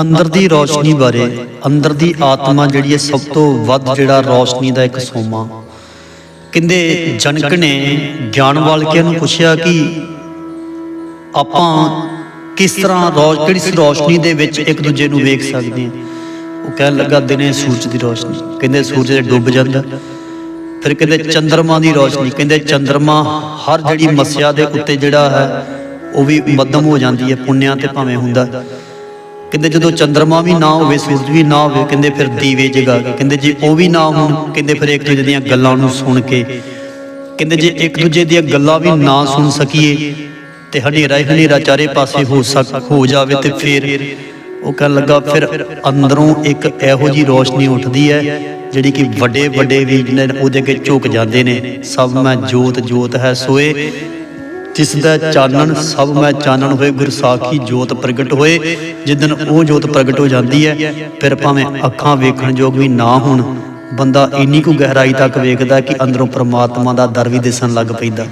ਅੰਦਰ ਦੀ ਰੋਸ਼ਨੀ ਬਾਰੇ, ਅੰਦਰ ਦੀ ਆਤਮਾ ਜਿਹੜੀ ਹੈ ਸਭ ਤੋਂ ਵੱਧ ਜਿਹੜਾ ਰੋਸ਼ਨੀ ਦਾ ਇੱਕ ਸੋਮਾ। ਕਹਿੰਦੇ ਜਨਕ ਨੇ ਗਿਆਨ ਵਾਲਕਿਆਂ ਨੂੰ ਪੁੱਛਿਆ ਕਿ ਆਪਾਂ ਕਿਸ ਤਰ੍ਹਾਂ ਰੋਸ਼ ਕਿਹੜੀ ਰੋਸ਼ਨੀ ਦੇ ਵਿੱਚ ਇੱਕ ਦੂਜੇ ਨੂੰ ਵੇਖ ਸਕਦੇ ਹਾਂ। ਉਹ ਕਹਿਣ ਲੱਗਾ, ਦਿਨੇ ਸੂਰਜ ਦੀ ਰੋਸ਼ਨੀ। ਕਹਿੰਦੇ ਸੂਰਜ ਡੁੱਬ ਜਾਂਦਾ। ਫਿਰ ਕਹਿੰਦੇ ਚੰ드ਰਮਾ ਦੀ ਰੋਸ਼ਨੀ। ਕਹਿੰਦੇ ਚੰ드ਰਮਾ ਹਰ ਜਿਹੜੀ ਮੱਸਿਆ ਦੇ ਉੱਤੇ ਜਿਹੜਾ ਹੈ, ਉਹ ਵੀ ਮੱਧਮ ਹੋ ਜਾਂਦੀ ਹੈ, ਪੁੰਨਿਆਂ ਤੇ ਭਾਵੇਂ ਹੁੰਦਾ। ਕਹਿੰਦੇ ਜਦੋਂ ਚੰ드ਰਮਾ ਵੀ ਨਾ ਹੋਵੇ, ਸੂਰਜ ਵੀ ਨਾ ਹੋਵੇ, ਕਹਿੰਦੇ ਫਿਰ ਦੀਵੇ ਜਗਾ ਕੇ, ਕਹਿੰਦੇ ਜੇ ਉਹ ਵੀ ਨਾ ਹੋਣ, ਕਹਿੰਦੇ ਫਿਰ ਇੱਕ ਦੂਜੇ ਦੀਆਂ ਗੱਲਾਂ ਨੂੰ ਸੁਣ ਕੇ, ਕਹਿੰਦੇ ਜੇ ਇੱਕ ਦੂਜੇ ਦੀਆਂ ਗੱਲਾਂ ਵੀ ਨਾ ਸੁਣ ਸਕੀਏ, ਤੇ ਹਨੇਰਾ ਹੀ ਹਨੇਰਾ ਚਾਰੇ ਪਾਸੇ ਹੋ ਸਕ, ਹੋ ਜਾਵੇ ਤੇ ਫਿਰ ਉਹ ਕਹਿਣ ਲੱਗਾ ਫਿਰ ਅੰਦਰੋਂ ਇੱਕ ਇਹੋ ਜੀ ਰੋਸ਼ਨੀ ਉੱਠਦੀ ਹੈ, ਜਿਹੜੀ ਕਿ ਵੱਡੇ ਵੱਡੇ ਵੀ ਜਿਹਨਾਂ ਨੇ ਉਹਦੇ ਅੱਗੇ ਝੁਕ ਜਾਂਦੇ ਨੇ, ਸਭ ਮੈਂ ਜੋਤ ਜੋਤ ਹੈ ਸੋਏ ਜਿਸ ਦਾ ਚਾਨਣ ਸਭ ਮੈਂ ਚਾਨਣ ਹੋਏ ਗੁਰਸਾਖੀ ਜੋਤ ਪ੍ਰਗਟ ਹੋਏ ਜਿੱਦਨ ਉਹ ਜੋਤ ਪ੍ਰਗਟ ਹੋ ਜਾਂਦੀ ਹੈ, ਫਿਰ ਭਾਵੇਂ ਅੱਖਾਂ ਵੇਖਣ ਯੋਗ ਵੀ ਨਾ ਹੋਣ, ਬੰਦਾ ਇੰਨੀ ਕੁ ਗਹਿਰਾਈ ਤੱਕ ਵੇਖਦਾ ਕਿ ਅੰਦਰੋਂ ਪ੍ਰਮਾਤਮਾ ਦਾ ਦਰ ਵੀ ਦਿਸਣ ਲੱਗ ਪੈਂਦਾ।